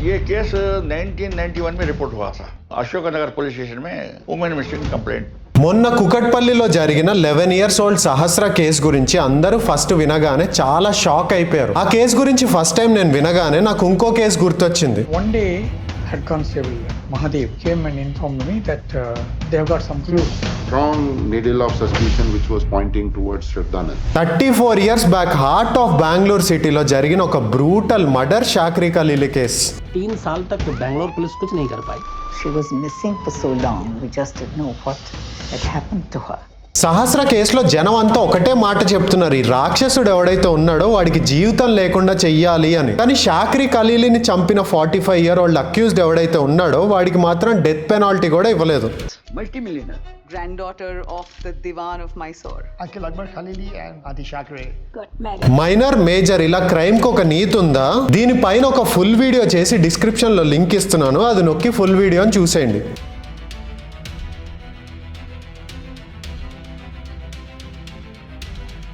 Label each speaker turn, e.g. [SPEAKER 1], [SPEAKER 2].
[SPEAKER 1] ये केस 1991 में रिपोर्ट हुआ था अशोकनगर पुलिस स्टेशन में वुमेन मिस्टेक कंप्लेंट
[SPEAKER 2] మొన్న కుకట్పల్లిలో జరిగిన eleven years old Sahasra case గురించి అందరూ ఫస్ట్ వినగానే చాలా షాక్ అయిపోయారు ఆ కేసు గురించి ఫస్ట్ టైం నేను వినగానే నాకు ఇంకో కేసు గుర్తొచ్చింది
[SPEAKER 3] One day, head constable Mahadev came and informed me that uh, they have got some clues.
[SPEAKER 4] strong needle of suspicion which was pointing towards Shraddhanand.
[SPEAKER 2] Thirty four years back heart of Bengaluru సిటీలో జరిగిన ఒక brutal murder Shakereh Khaleeli case
[SPEAKER 5] तीन साल तक Bangalore police कुछ नहीं कर पाई
[SPEAKER 6] She was missing for so long, we just didn't know what had happened to her.
[SPEAKER 2] సహస్ర కేసులో జనం అంతా ఒకటే మాట చెప్తున్నారు. ఈ రాక్షసుడు ఎవడైతే ఉన్నాడో వాడికి జీవితం లేకుండా చెయ్యాలి అని. కానీ షాక్రీ ఖలీలిని చంపిన forty five year old accused ఎవడైతే ఉన్నాడో వాడికి మాత్రం డెత్ పెనాల్టీ కూడా ఇవ్వలేదు. మైనర్ మేజర్ ఇలా క్రైమ్కి ఒక నీతి ఉందా? దీనిపైన ఒక ఫుల్ వీడియో చేసి డిస్క్రిప్షన్లో లింక్ ఇస్తున్నాను. అది నొక్కి ఫుల్ వీడియోని చూసేయండి.